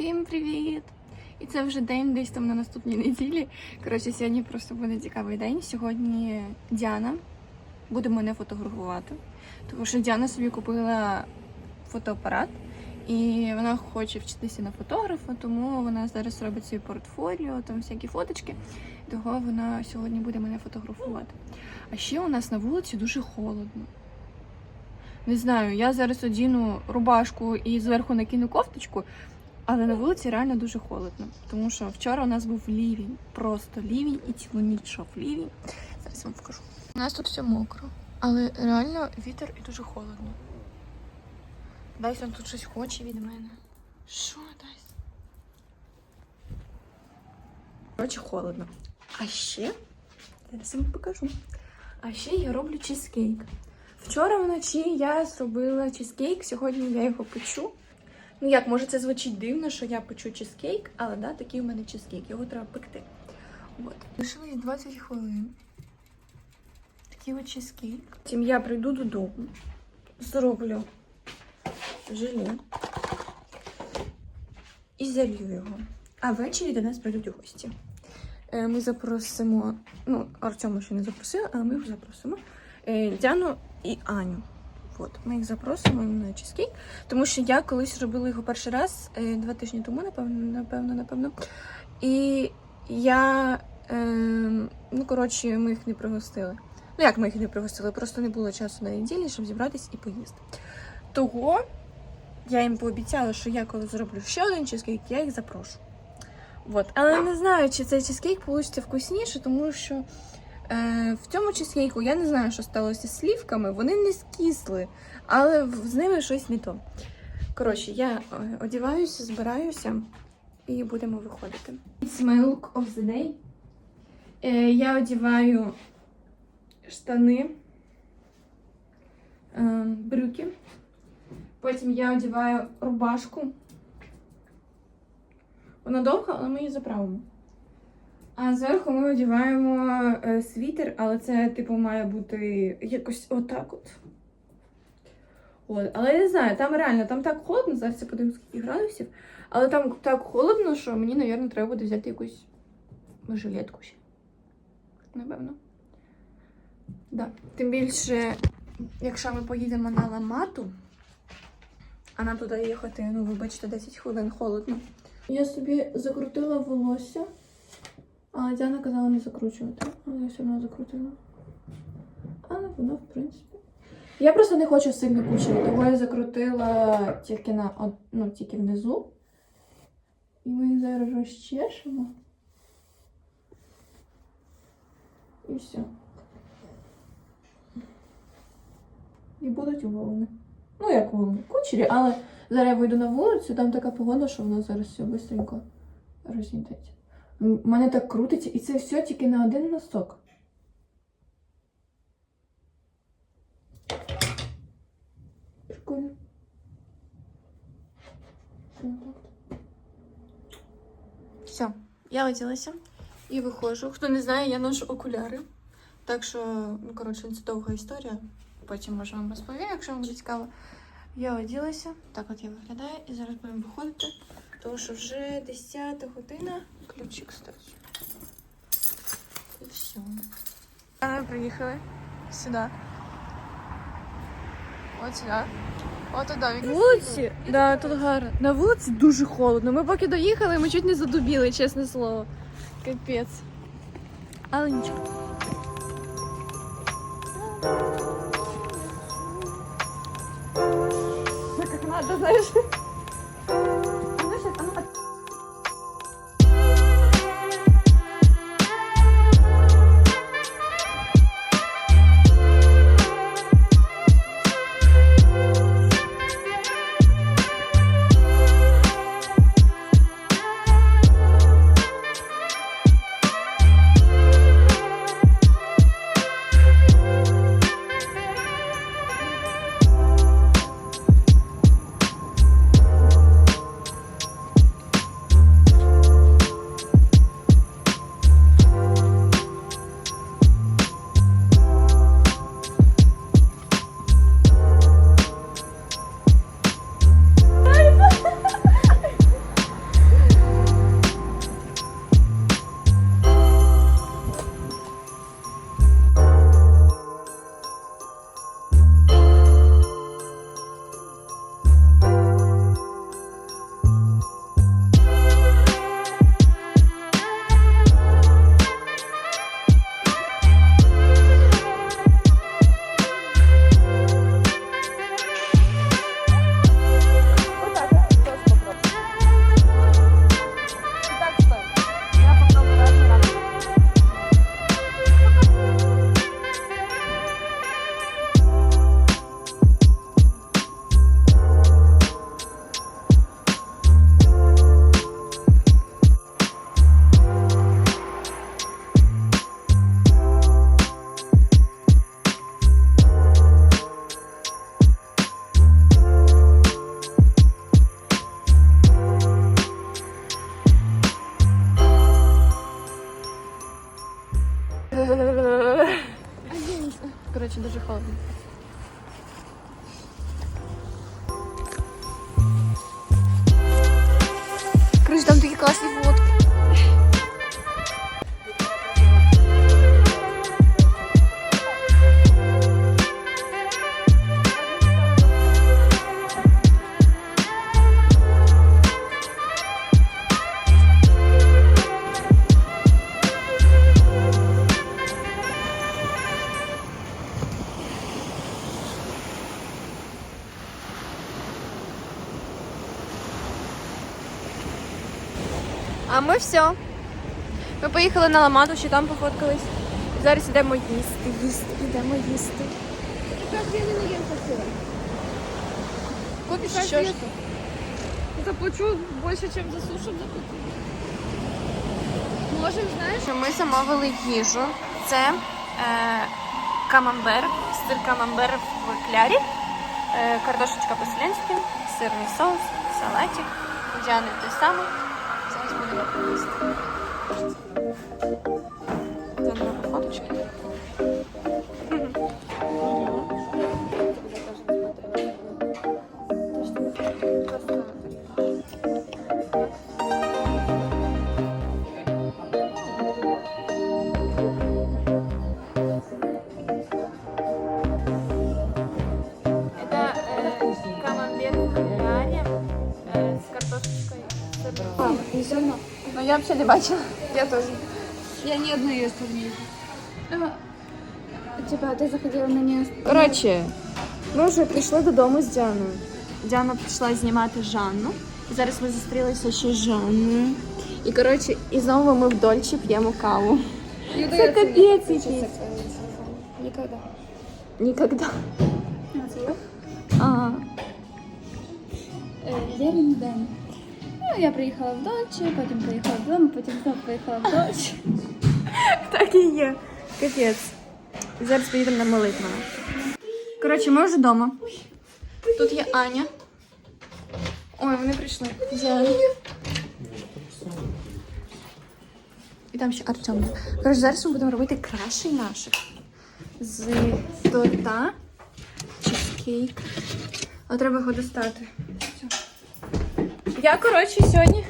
Всім привіт! І це вже день десь там на наступній неділі. Коротше, сьогодні просто буде цікавий день. Сьогодні Діана буде мене фотографувати, тому що Діана собі купила фотоапарат. І вона хоче вчитися на фотографа, тому вона зараз робить свій портфоліо, там всякі фоточки. Того вона сьогодні буде мене фотографувати. А ще у нас на вулиці дуже холодно. Не знаю, я зараз одіну рубашку і зверху накину кофточку, але на вулиці реально дуже холодно. Тому що вчора у нас був лівень, просто лівень і цілу ніч йшов лівень. Зараз вам покажу. У нас тут все мокро, але реально вітер і дуже холодно. Дайсон тут щось хоче від мене. Що Дайсон? Коротше, холодно. А ще зараз вам покажу. А ще я роблю чизкейк. Вчора вночі я зробила чизкейк, сьогодні я його печу. Ну як, може це звучить дивно, що я печу чизкейк, але да, такий у мене чизкейк, його треба пекти. От. Лишилось 20 хвилин. Такий от чизкейк. Потім я прийду додому, зроблю желе і залью його. А ввечері до нас прийдуть гості. Е, Ми запросимо, ну, Артема ще не запросили, але ми їх запросимо. Е, Діану і Аню. От, ми їх запросимо на чизкейк, тому що я колись робила його перший раз е, два тижні тому, напевно, напевно, напевно. І я, е, ну, коротше, ми їх не пригостили. Ну, як ми їх не пригостили? Просто не було часу на неділі, щоб зібратись і поїсти. Того я їм пообіцяла, що я коли зроблю ще один чизкейк, я їх запрошу. От. Але не знаю, чи цей чизкейк вийде вкусніше, тому що е, в цьому чизкейку я не знаю, що сталося з слівками. Вони не скисли, але з ними щось не то. Коротше, я е, одіваюся, збираюся і будемо виходити. It's my look of the day. Е, я одіваю штани, е, брюки. Потім я одіваю рубашку. Вона довга, але ми її заправимо. А зверху ми одягаємо е, світер, але це, типу, має бути якось отак от. От. Але я не знаю, там реально там так холодно, зараз я подивлюсь, скільки градусів. Але там так холодно, що мені, мабуть, треба буде взяти якусь жилетку ще. Напевно. Да. Тим більше, якщо ми поїдемо на ламату, а нам туди їхати, ну, вибачте, 10 хвилин холодно. Я собі закрутила волосся, а Діана казала не закручувати, але я все одно закрутила. Але воно, в принципі. Я просто не хочу сильно кучері, того я закрутила тільки на ну, тільки внизу. І ми їх зараз розчешемо. І все. І будуть волни. Ну, як волни? Кучері, але зараз я вийду на вулицю, там така погода, що воно зараз все швидко розійдеться. У мене так крутиться, і це все тільки на один носок. Прикольно. Все, я оділася і виходжу. Хто не знає, я ношу окуляри. Так що, ну, коротше, це довга історія. Потім може вам розповім, якщо вам буде цікаво. Я оділася, так от я виглядаю, і зараз будемо виходити, тому що вже 10 година. Ключик кстати. І все. Ми приїхали сюди. От сюди. От туди. Вулиці, да, тут гарно. На вулиці дуже холодно. Ми поки доїхали, ми чуть не задубіли, чесне слово. Капець. Але нічого. Ну, как надо, Короче, дуже холодно. Все. Ми поїхали на Ламаду, ще там пофоткались. Зараз йдемо їсти, їсти, йдемо їсти. Купиш що ж? Заплачу больше, чем за суши за Можем, знаешь? Що ми замовили їжу. Це е, камамбер, сир камамбер в клярі, е, картошечка по-селянськи, сирний соус, салатик, Діани той самий. Це на фоточки. я взагалі не бачила. Я тоже. Я ни одной ее не вижу. Типа, ты заходила на нее. Коротше, ми вже прийшли додому з Діаною. Діана пішла знімати Жанну. І зараз ми зустрілися ще з Жанною. І коротше, і знову ми в Дольчі п'ємо каву. Це капець якийсь. Никогда. Ніколи. Ага. Лерин Дэн. Ну, я приїхала в Дольче, потім поїхала вдома, потім знову поїхала в Дольче. Так і є. Капець. Зараз поїдемо на молитву. Коротше, ми вже вдома. Тут є Аня. Ой, вони прийшли. Діана. І там ще Артем. Коротше, зараз ми будемо робити кращий наших. З торта. Чизкейк. А треба його достати. Я, коротше, сьогодні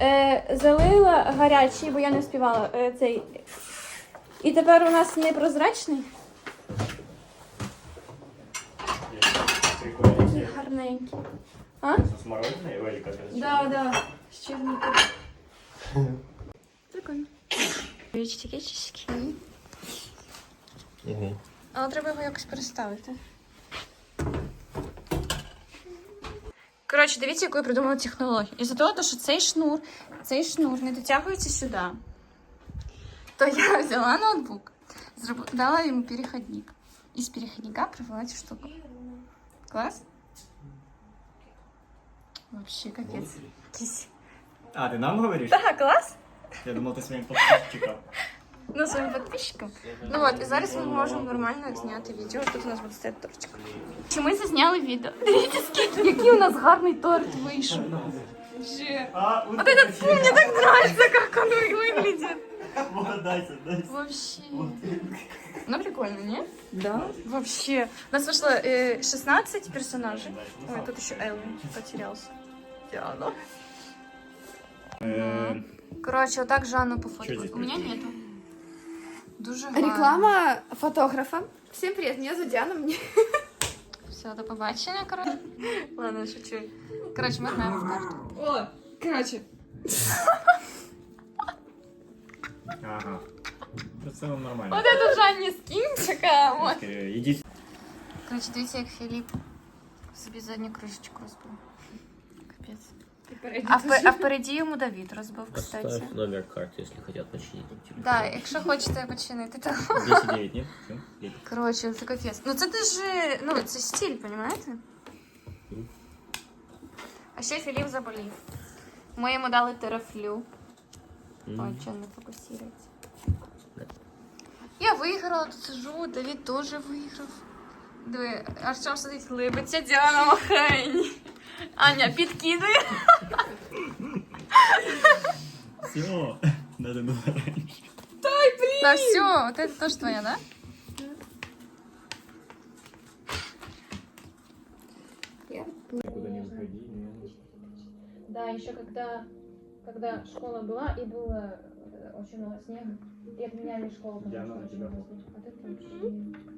е, залила гарячий, бо я не співала е, цей. І тепер у нас непрозрачний. Такий гарненький. А? С мороженое или как это? Да, да. З черникою. Прикольно. Такі чизки. Мгм. Але треба його якось переставити. Коротше, дивіться, яку я придумала технологію. Із-за того, що цей шнур, цей шнур не дотягується сюди, то я взяла ноутбук, дала йому переходник. І з переходника привела цю штуку. Клас? Вообще капець. А, ты нам говоришь? Так, клас? Я думал, ты своим подписчикам. Ну, своїм підписчикам. Ну от, і зараз ми можемо нормально зняти відео. Тут у нас буде стояти тортик. Чи ми зазняли відео? Дивіться, скільки, який у нас гарний торт вийшов. Же. А, вот Вот этот, фу, мне так нравится, как он выглядит. Вот, дайся, дайся. Вообще. Ну, прикольно, не? Да. Вообще. У нас вышло э, 16 персонажей. Ой, тут еще Элвин потерялся. Диана. Э, Короче, вот так Жанну Чё пофоткала. здесь У меня нету. Дуже гарно. Реклама фотографа. Всем привет, меня зовут Диана. Мне... Все, до побачення, коротше. Ладно, шучу. Коротше, ми граємо в карту. О, короче. Ага. Ну, В целом нормально. От это Жанні скинь, така. от. Э, Иди Коротше, дивіться, як Філіп собі задню кришечку розбив. Капець. А, впе- а впереді йому Давід розбив, кстати. Оставь номер карты, если хотят починить телефон. Да, якщо хочете починити, то. 10-9, нет? Всё. Коротше, це капець. Ну це дуже, ну це стиль, понімаєте? А ще Філіп заболів. Ми йому дали терафлю. Ой, що не фокусується. Я виграла, тут сижу, Давід теж виграв. Диви, Артем сидить либиться, Діана махає. Аня, підкидуй. Все, надо было раньше. Дай, блин! Да все, вот это тоже твоя, да? Да, еще когда, когда школа была и было э, очень много снега, и отменяли школу. потому что очень много снега.